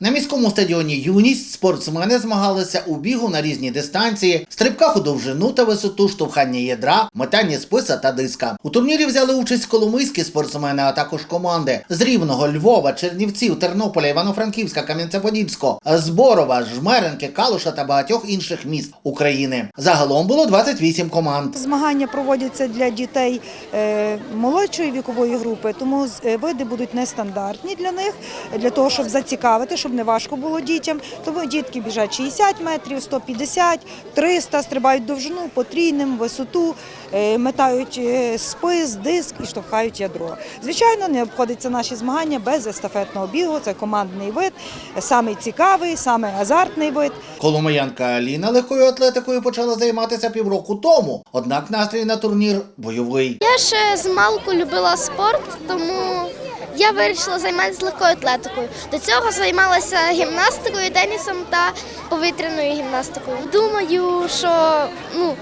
На міському стадіоні Юність спортсмени змагалися у бігу на різні дистанції, стрибках у довжину та висоту, штовхання ядра, метання списа та диска. У турнірі взяли участь коломийські спортсмени, а також команди з Рівного, Львова, Чернівців, Тернополя, Івано-Франківська, Кам'янця-Подільського, Зборова, Жмеренки, Калуша та багатьох інших міст України. Загалом було 28 команд. Змагання проводяться для дітей е, молодшої вікової групи, тому е, види будуть нестандартні для них, для того, щоб зацікавити, щоб не важко було дітям. Тому дітки біжать 60 метрів, 150, 300, стрибають довжину, потрійним, висоту, е, метають е, спис, диск і штовхають ядро. Звичайно, не обходиться наші змагання без естафетного бігу. Це командний вид, самий цікавий, самий азартний вид. Коломиянка Аліна легкою атлетикою почала займатися півроку тому, однак настрій на турнір бойовий. Я ще з малку любила спорт, тому я вирішила займатися легкою атлетикою. До цього займалася гімнастикою, тенісом та повітряною гімнастикою. Думаю, що ну,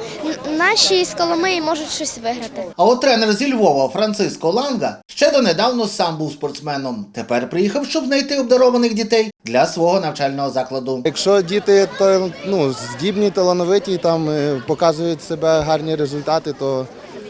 наші з Коломиї можуть щось виграти. А от тренер зі Львова Франциско Ланга ще донедавно сам був спортсменом. Тепер приїхав, щоб знайти обдарованих дітей для свого навчального закладу. Якщо діти то, ну, здібні, талановиті, там е, показують себе гарні результати, то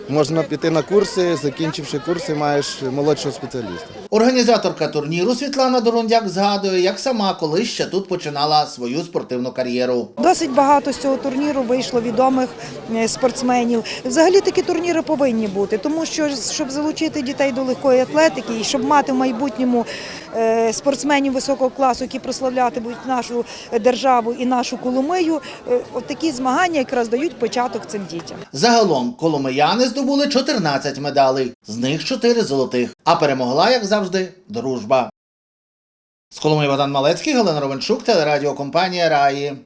можна піти на курси, закінчивши курси, маєш молодшого спеціаліста. Організаторка турніру Світлана Дорондяк згадує, як сама колись ще тут починала свою спортивну кар'єру. Досить багато з цього турніру вийшло відомих е, спортсменів. Взагалі такі турніри повинні бути, тому що щоб залучити дітей до легкої атлетики і щоб мати в майбутньому е, спортсменів високого класу, які прославлятимуть нашу державу і нашу Коломию, е, от такі змагання якраз дають початок цим дітям. Загалом коломияни здобули 14 медалей, з них 4 золотих. А перемогла, як завжди, дружба. З Коломиї Богдан Малецький, Галина Ровенчук, телерадіокомпанія Раї.